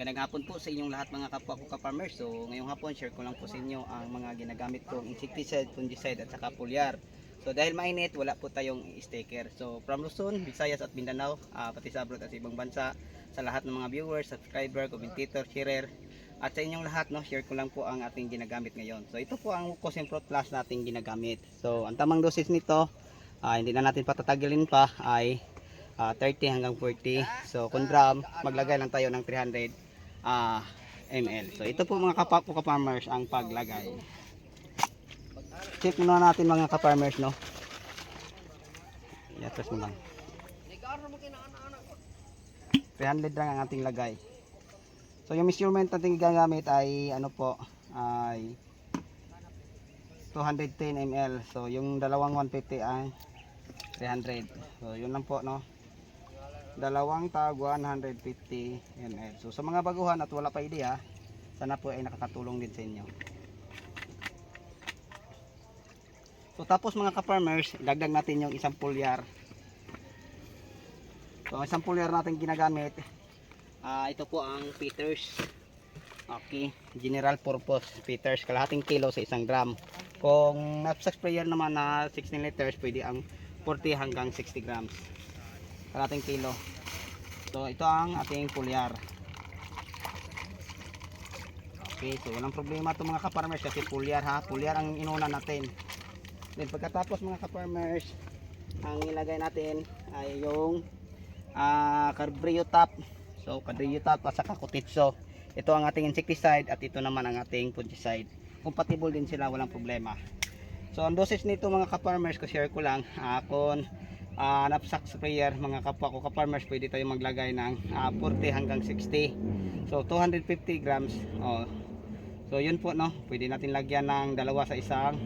Magandang hapon po sa inyong lahat mga kapwa ko ka-farmers. So ngayong hapon share ko lang po sa inyo ang mga ginagamit kong insecticide, fungicide at saka foliar. So dahil mainit, wala po tayong sticker. So from Luzon, Visayas at Mindanao, ah, pati sa abroad at sa ibang bansa, sa lahat ng mga viewers, subscriber, commentator, sharer, at sa inyong lahat, no, share ko lang po ang ating ginagamit ngayon. So ito po ang Cosenprot Plus nating ginagamit. So ang tamang dosis nito, ah, hindi na natin patatagalin pa, ay ah, 30 hanggang 40. So kung drum, maglagay lang tayo ng 300 ah, ml. So ito po mga kapapo ka-farmers ang paglagay. Check muna natin mga ka-farmers no. Yatas mo lang. 300 lang ang ating lagay. So yung measurement natin gagamit ay ano po ay 210 ml. So yung dalawang 150 ay 300. So yun lang po no dalawang tag 150 ml. So sa mga baguhan at wala pa idea, sana po ay nakakatulong din sa inyo. So tapos mga ka-farmers, dagdag natin yung isang pulyar. So ang isang pulyar natin ginagamit, ah ito po ang Peters. Okay, general purpose Peters, kalahating kilo sa isang gram. Kung knapsack sprayer naman na 16 liters, pwede ang 40 hanggang 60 grams kalating kilo. So ito ang ating pulyar. Okay so walang problema ito mga kaparmers kasi pulyar ha? Pulyar ang inuna natin. Then pagkatapos mga kaparmers ang ilagay natin ay yung uh, carbrio top. So carbrio top at saka kutitso. Ito ang ating insecticide at ito naman ang ating fungicide. Compatible din sila walang problema. So ang dosage nito mga kaparmers ko share ko lang uh, kung uh, knapsack sprayer mga kapwa ko ka-farmers pwede tayo maglagay ng ah, 40 hanggang 60 so 250 grams. Oh. so yun po no? Pwede natin lagyan ng dalawa sa isang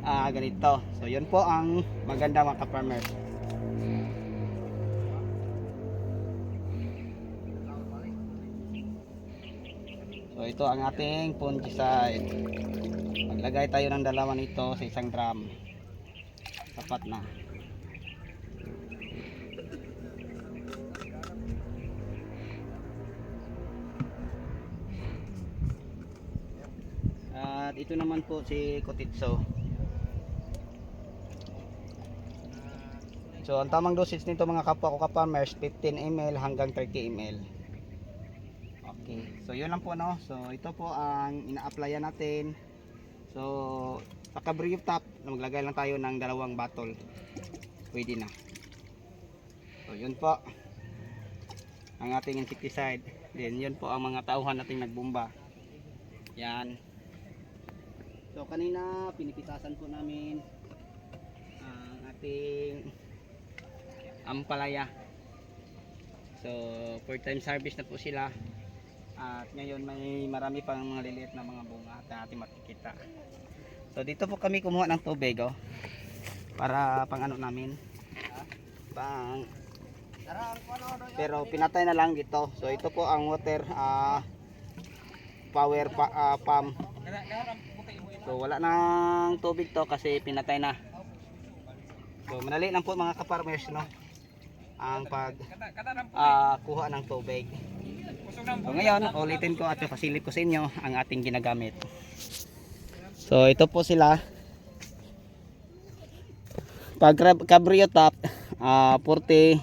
ah, ganito. So yun po ang maganda mga ka-farmers. So ito ang ating fungicide. Maglagay tayo ng dalawa nito sa isang drum. Sapat na At ito naman po si Kotitso. So ang tamang dosage nito mga kapwa ko ka-farmers 15 ml hanggang 30 ml. Okay. So yun lang po no. So ito po ang ina-applyan natin. So pagka brief top, maglagay lang tayo ng dalawang bottle. Pwede na. So yun po ang ating insecticide. Then yun po ang mga tauhan nating nagbomba. Yan. Kanina pinipitasan po namin ang ating ampalaya. So four times harvest na po sila. At ngayon may marami pang mga liliit na mga bunga at natin makikita. So dito po kami kumuha ng tubig oh. Para pang ano namin. Pang pero pinatay na lang dito. So ito po ang water ah, power pa, ah, pump So wala nang tubig to kasi pinatay na. So madali lang po mga kaparmers no. Ang pag ah, kuha ng tubig. So ngayon ulitin ko at pasilip ko sa inyo ang ating ginagamit. So ito po sila. Pag cabrio top ah, 40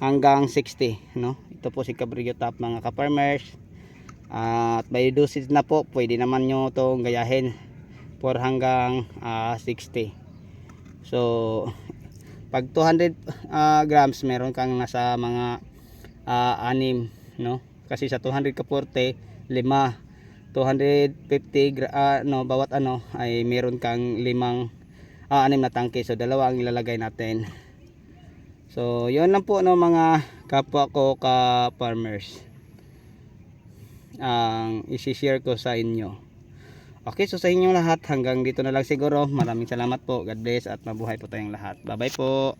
hanggang 60 no. Ito po si cabrio top mga kaparmers. At by dosage na po, pwede naman nyo itong gayahin 4 hanggang ah, 60. So, pag 200 ah, grams, meron kang nasa mga ah, 6, no? Kasi sa 200 ka 40, 5. 250 gra- ah, no, bawat ano ay meron kang limang ah, anim na tangke. So, dalawa ang ilalagay natin. So, yun lang po no mga kapwa ko ka farmers ang isi-share ko sa inyo. Okay, so sa inyong lahat, hanggang dito na lang siguro. Maraming salamat po. God bless at mabuhay po tayong lahat. Bye-bye po.